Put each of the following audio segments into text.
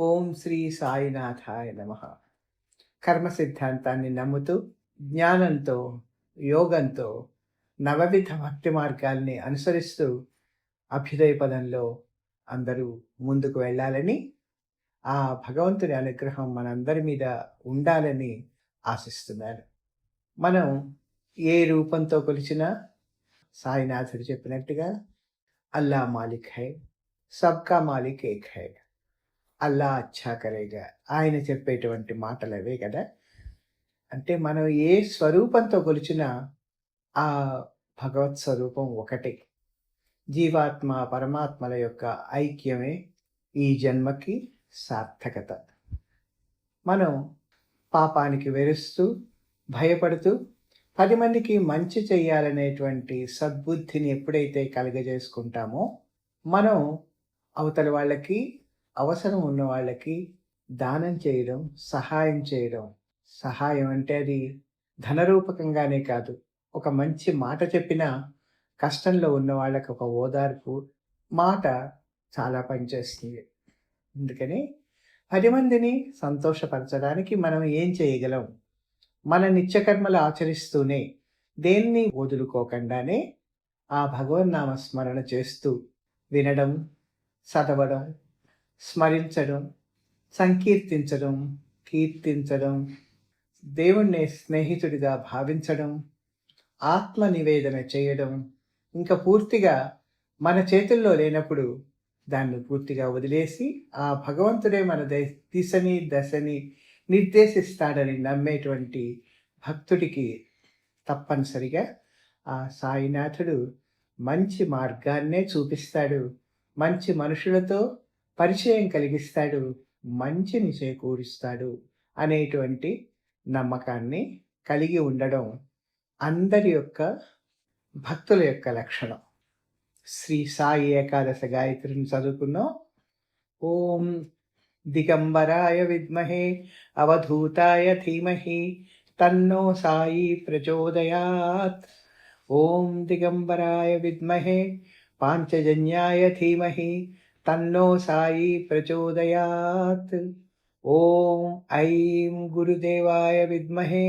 ఓం శ్రీ సాయినాథాయ నమ. కర్మ సిద్ధాంతాన్ని నమ్ముతూ జ్ఞానంతో యోగంతో నవవిధ భక్తి మార్గాల్ని అనుసరిస్తూ అభ్యుదయ పదంలో అందరూ ముందుకు వెళ్ళాలని ఆ భగవంతుని అనుగ్రహం మనందరి మీద ఉండాలని ఆశిస్తున్నారు. మనం ఏ రూపంతో కొలిచినా సాయినాథుడు చెప్పినట్టుగా అల్లా మాలిక్ హై సబ్కా మాలిక్ ఏక్ హై. అల్లా అచ్చా కరేగా. ఆయన చెప్పేటువంటి మాటలు అవే కదా అంటే మనం ఏ స్వరూపంతో కొలిచినా ఆ భగవత్ స్వరూపం ఒకటే. జీవాత్మ పరమాత్మల యొక్క ఐక్యమే ఈ జన్మకి సార్థకత. మనం పాపానికి వెరుస్తూ భయపడుతూ పది మందికి మంచి చేయాలనేటువంటి సద్బుద్ధిని ఎప్పుడైతే కలుగజేసుకుంటామో మనం అవతల వాళ్ళకి అవసరం ఉన్న వాళ్ళకి దానం చేయడం సహాయం చేయడం. సహాయం అంటే అది ధనరూపకంగానే కాదు. ఒక మంచి మాట చెప్పినా కష్టంలో ఉన్న వాళ్ళకి ఒక ఓదార్పు మాట చాలా పనిచేస్తుంది. అందుకని పది మందిని సంతోషపరచడానికి మనం ఏం చేయగలం? మన నిత్యకర్మలు ఆచరిస్తూనే దేన్ని వదులుకోకుండానే ఆ భగవన్నామ స్మరణ చేస్తూ వినడం చదవడం స్మరించడం సంకీర్తించడం కీర్తించడం దేవుణ్ణి స్నేహితుడిగా భావించడం ఆత్మ నివేదన చేయడం ఇంకా పూర్తిగా మన చేతుల్లో లేనప్పుడు దాన్ని పూర్తిగా వదిలేసి ఆ భగవంతుడే మన దిశని దశని నిర్దేశిస్తాడని నమ్మేటువంటి భక్తుడికి తప్పనిసరిగా ఆ సాయినాథుడు మంచి మార్గాన్నే చూపిస్తాడు. మంచి మనుషులతో పరిచయం కలిగిస్తాడు మంచిని చేకూరుస్తాడు అనేటువంటి నమ్మకాన్ని కలిగి ఉండడం అందరి యొక్క భక్తుల యొక్క లక్షణం. శ్రీ సాయి ఏకాదశ గాయత్రిని చదువుకున్నాం. ఓం దిగంబరాయ విద్మహే అవధూతాయ ధీమహి తన్నో సాయి ప్రచోదయాత్. ఓం దిగంబరాయ విద్మహే పాంచజన్యాయ ధీమహి तन्नो साई प्रचोदयात्। ॐ ऐं गुरुदेवाय विद्महे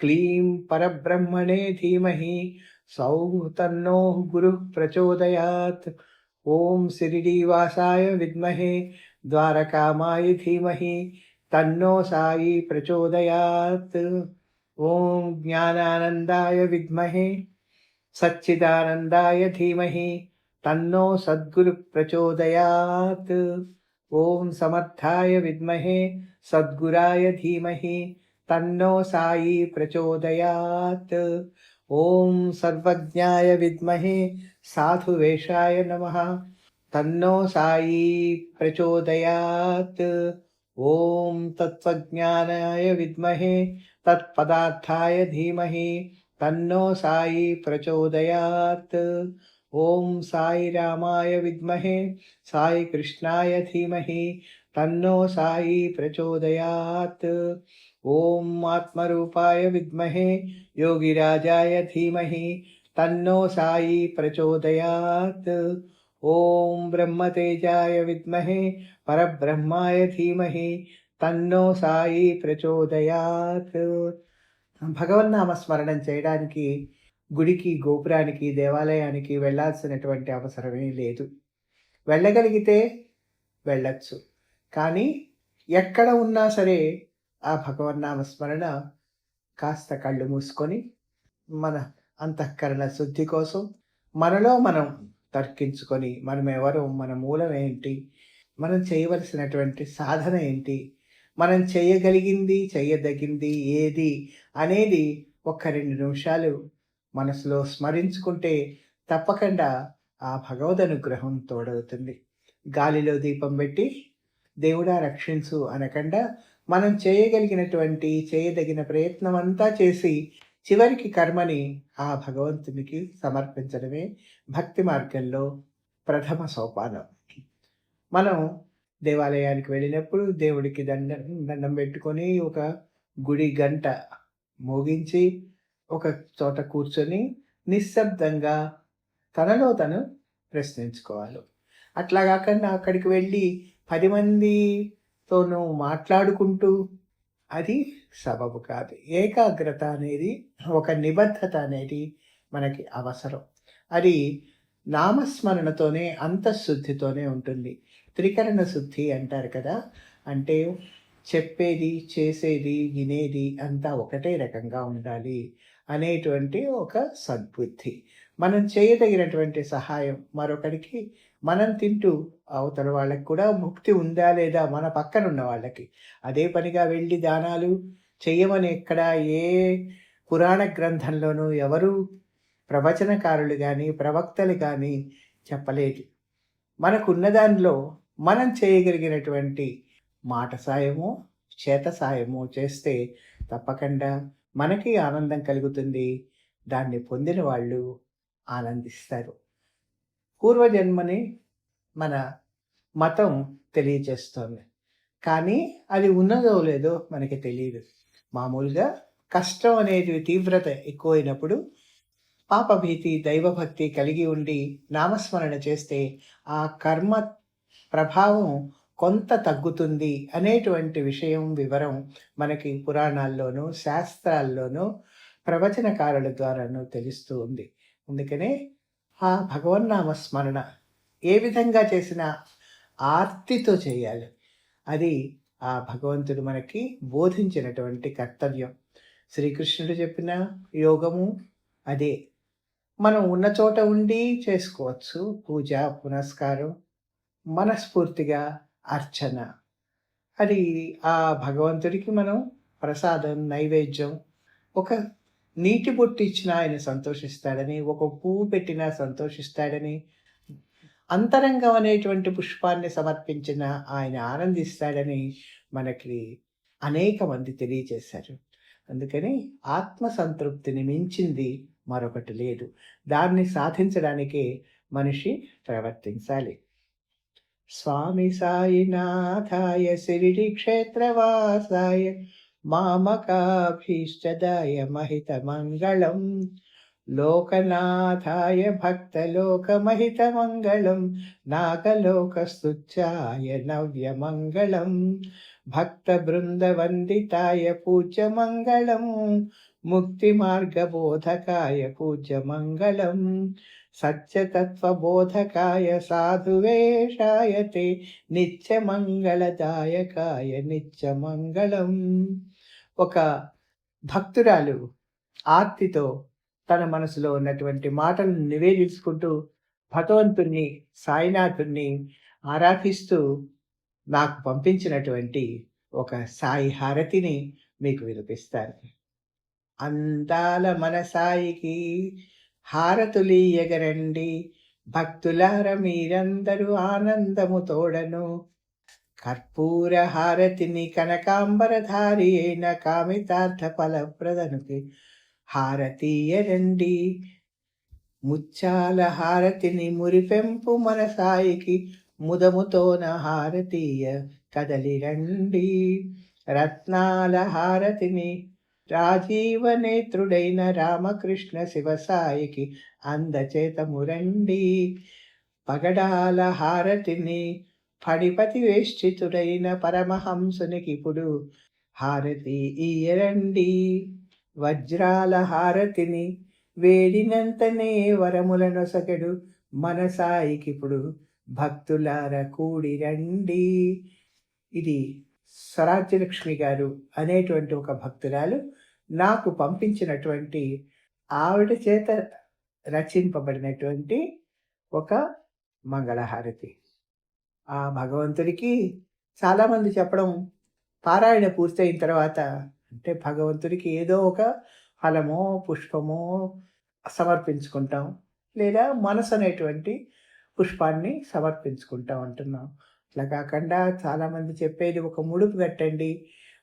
क्लीं परब्रह्मणे धीमहि सौः तन्नो गुरुः प्रचोदयात्। ॐ शिरिडीवासाय विद्महे द्वारकामाय धीमहि तन्नो साई प्रचोदयात्। ॐ ज्ञानानन्दाय विद्महे सच्चिदानन्दाय धीमहि तन्नो सद्गुरुप्रचोदयात्। ॐ समर्थाय विद्महे सद्गुराय धीमहि तन्नो सायि प्रचोदयात्। ॐ सर्वज्ञाय विद्महे साधुवेषाय नमः तन्नो सायी प्रचोदयात्। ॐ तत्त्वज्ञानाय विद्महे तत्पदार्थाय धीमहि तन्नो सायि प्रचोदयात्। ఓం సాయి రామాయ విద్మహే సాయి కృష్ణాయ ధీమహి తన్నో సాయి ప్రచోదయాత్ ఓం ఆత్మరూపాయ విద్మహే యోగిరాజాయ ధీమహి తన్నో సాయి ప్రచోదయాత్ ఓం బ్రహ్మతేజాయ విద్మహే పరబ్రహ్మాయ ధీమహి తన్నో సాయి ప్రచోదయాత్ భగవన్నామ స్మరణం చేయడానికి గుడికి గోపురానికి దేవాలయానికి వెళ్ళాల్సినటువంటి అవసరమే లేదు. వెళ్ళగలిగితే వెళ్ళచ్చు. కానీ ఎక్కడ ఉన్నా సరే ఆ భగవన్నామ స్మరణ కాస్త కళ్ళు మూసుకొని మన అంతఃకరణ శుద్ధి కోసం మనలో మనం తర్కించుకొని మనం ఎవరు మన మూలం ఏంటి మనం చేయవలసినటువంటి సాధన ఏంటి మనం చేయగలిగింది చేయదగింది ఏది అనేది ఒక రెండు నిమిషాలు మనసులో స్మరించుకుంటే తప్పకుండా ఆ భగవద్ అనుగ్రహం తోడవుతుంది. గాలిలో దీపం పెట్టి దేవుడా రక్షించు అనకుండా మనం చేయగలిగినటువంటి చేయదగిన ప్రయత్నం అంతా చేసి చివరికి కర్మని ఆ భగవంతునికి సమర్పించడమే భక్తి మార్గంలో ప్రథమ సోపానం. మనం దేవాలయానికి వెళ్ళినప్పుడు దేవుడికి దండం దండం పెట్టుకొని ఒక గుడి గంట మోగించి ఒక చోట కూర్చొని నిశ్శబ్దంగా తనలో తను ప్రశ్నించుకోవాలి. అట్లా కాకుండా అక్కడికి వెళ్ళి పది మందితోనూ మాట్లాడుకుంటూ అది సబబు కాదు. ఏకాగ్రత అనేది ఒక నిబద్ధత అనేది మనకి అవసరం. అది నామస్మరణతోనే అంతఃశుద్ధితోనే ఉంటుంది. త్రికరణ శుద్ధి అంటారు కదా అంటే చెప్పేది చేసేది వినేది అంతా ఒకటే రకంగా ఉండాలి. అనేటువంటి ఒక సద్బుద్ధి. మనం చేయదగినటువంటి సహాయం మరొకరికి మనం తింటూ అవతల వాళ్ళకి కూడా ముక్తి ఉందా లేదా మన పక్కన ఉన్న వాళ్ళకి. అదే పనిగా వెళ్ళి దానాలు చెయ్యమని ఎక్కడ ఏ పురాణ గ్రంథంలోనూ ఎవరు ప్రవచనకారులు కానీ ప్రవక్తలు కానీ చెప్పలేదు. మనకున్న దానిలో మనం చేయగలిగినటువంటి మాట సాయము చేత సాయము చేస్తే తప్పకుండా మనకి ఆనందం కలుగుతుంది. దాన్ని పొందిన వాళ్ళు ఆనందిస్తారు. పూర్వజన్మని మన మతం తెలియజేస్తుంది కానీ అది ఉన్నదో లేదో మనకి తెలియదు మామూలుగా కష్టం అనేది తీవ్రత ఎక్కువైనప్పుడు పాపభీతి దైవభక్తి కలిగి ఉండి నామస్మరణ చేస్తే ఆ కర్మ ప్రభావం కొంత తగ్గుతుంది అనేటువంటి విషయం వివరం మనకి పురాణాల్లోనూ శాస్త్రాల్లోనూ ప్రవచనకారుల ద్వారాను తెలుస్తూ ఉంది. అందుకనే ఆ భగవన్నామ స్మరణ ఏ విధంగా చేసినా ఆర్తితో చేయాలి. అది ఆ భగవంతుడు మనకి బోధించినటువంటి కర్తవ్యం. శ్రీకృష్ణుడు చెప్పిన యోగము అదే. మనం ఉన్న చోట ఉండి చేసుకోవచ్చు. పూజ పునస్కారం మనస్ఫూర్తిగా అర్చన. అది ఆ భగవంతుడికి మనం ప్రసాదం నైవేద్యం ఒక నీటి బొట్టు ఇచ్చినా ఆయన సంతోషిస్తాడని ఒక పువ్వు పెట్టినా సంతోషిస్తాడని అంతరంగం అనేటువంటి పుష్పాన్ని సమర్పించిన ఆయన ఆనందిస్తాడని మనకి అనేక మంది తెలియజేశారు. అందుకని ఆత్మ సంతృప్తిని మించింది మరొకటి లేదు. దాన్ని సాధించడానికే మనిషి ప్రవర్తించాలి. స్వామి సాయినాథాయ శిరిడి క్షేత్రవాసాయ మామకాభీష్టదాయ మహితమంగళం లోకనాథాయ భక్తలోకమహితమంగళం నాగలోకస్తుత్యాయ నవ్యమంగళం భక్తబృందవందితాయ పూజ్యమంగళం ముక్తి మార్గబోధకాయ పూజ్య మంగళం సత్యతత్వబోధకాయ సాధువేషాయ తే నిత్యమంగళదాయకాయ నిత్యమంగళం ఒక భక్తురాలు ఆర్తితో తన మనసులో ఉన్నటువంటి మాటలను నివేదించుకుంటూ భగవంతుణ్ణి సాయినాథుణ్ణి ఆరాధిస్తూ నాకు పంపించినటువంటి ఒక సాయి హారతిని మీకు వినిపిస్తాను. అందాల మనసాయికి హారతులీయగరండి భక్తులార మీరందరూ ఆనందము తోడను. కర్పూర హారతిని కనకాంబరధారి అయిన కామితార్థ ఫలప్రదనుకి హారతీయరండి. ముచ్చాల హారతిని మురిపెంపు మన సాయికి ముదముతోన హారతీయ కదలిరండి. రత్నాల హారతిని రాజీవనేత్రుడైన రామకృష్ణ శివసాయికి అందచేతమురండి పగడాల హారతిని ఫణిపతి వేష్టితుడైన పరమహంసునికి ఇప్పుడు హారతి ఈయరండి వజ్రాల హారతిని వేడినంతనే వరములనొసగడు మన సాయికిప్పుడు భక్తులార కూడిరండి. ఇది స్వరాజ్యలక్ష్మి గారు అనేటువంటి ఒక భక్తురాలు నాకు పంపించినటువంటి ఆవిడ చేత రచింపబడినటువంటి ఒక మంగళహారతి. ఆ భగవంతుడికి చాలామంది చెప్పడం పారాయణ పూర్తయిన తర్వాత అంటే భగవంతుడికి ఏదో ఒక ఫలమో పుష్పమో సమర్పించుకుంటాం లేదా మనసు అనేటువంటి పుష్పాన్ని సమర్పించుకుంటాం అంటున్నాం. అట్లా కాకుండా చాలామంది చెప్పేది ఒక ముడుపు కట్టండి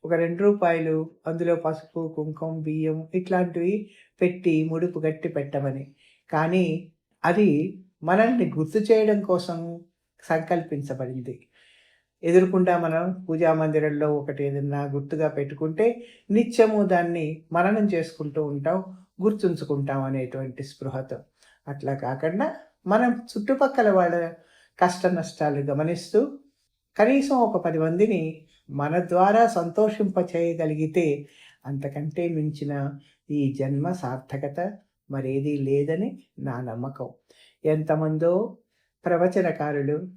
ఒక రెండు రూపాయలు అందులో పసుపు కుంకుమ బియ్యం ఇట్లాంటివి పెట్టి ముడుపు గట్టి పెట్టమని. కానీ అది మనల్ని గుర్తు చేయడం కోసం సంకల్పించబడింది. ఎదురుకుండా మనం పూజా మందిరంలో ఒకటి ఏదన్నా గుర్తుగా పెట్టుకుంటే నిత్యము దాన్ని మననం చేసుకుంటూ ఉంటాం గుర్తుంచుకుంటాం అనేటువంటి స్పృహతో. అట్లా కాకుండా మనం చుట్టుపక్కల వాళ్ళ కష్ట నష్టాలు గమనిస్తూ కనీసం ఒక పది మందిని మన ద్వారా సంతోషింపచేయగలిగితే అంతకంటే మించిన ఈ జన్మ సార్థకత మరేదీ లేదని నా నమ్మకం. ఎంతమందో ప్రవచనకారులు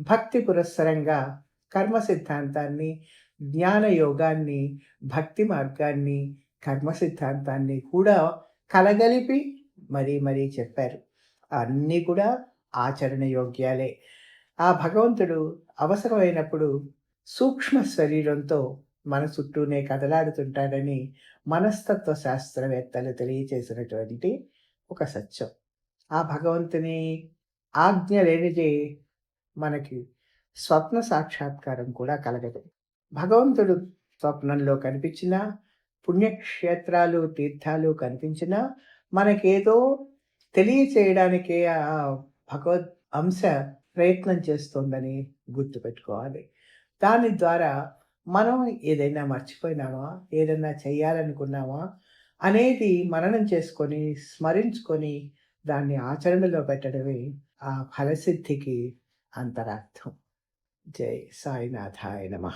భక్తి పురస్సరంగా కర్మ సిద్ధాంతాన్ని జ్ఞాన యోగాన్ని భక్తి మార్గాన్ని కర్మ సిద్ధాంతాన్ని కూడా కలగలిపి మరీ మరీ చెప్పారు. అన్నీ కూడా ఆచరణ యోగ్యాలే ఆ భగవంతుడు అవసరమైనప్పుడు సూక్ష్మ శరీరంతో మన చుట్టూనే కదలాడుతుంటాడని మనస్తత్వ శాస్త్రవేత్తలు తెలియచేసినటువంటి ఒక సత్యం. ఆ భగవంతుని ఆజ్ఞ లేనిదే మనకి స్వప్న సాక్షాత్కారం కూడా కలగదు. భగవంతుడు స్వప్నంలో కనిపించినా పుణ్యక్షేత్రాలు తీర్థాలు కనిపించినా మనకేదో తెలియచేయడానికే ఆ భగవద్ అంశ ప్రయత్నం చేస్తోందని గుర్తుపెట్టుకోవాలి. దాని ద్వారా మనం ఏదైనా మర్చిపోయినామా? ఏదైనా చేయాలనుకున్నామా అనేది మననం చేసుకొని స్మరించుకొని దాన్ని ఆచరణలో పెట్టడమే ఆ ఫలసిద్ధికి అంతరార్థం. జై సాయినాథాయ నమ.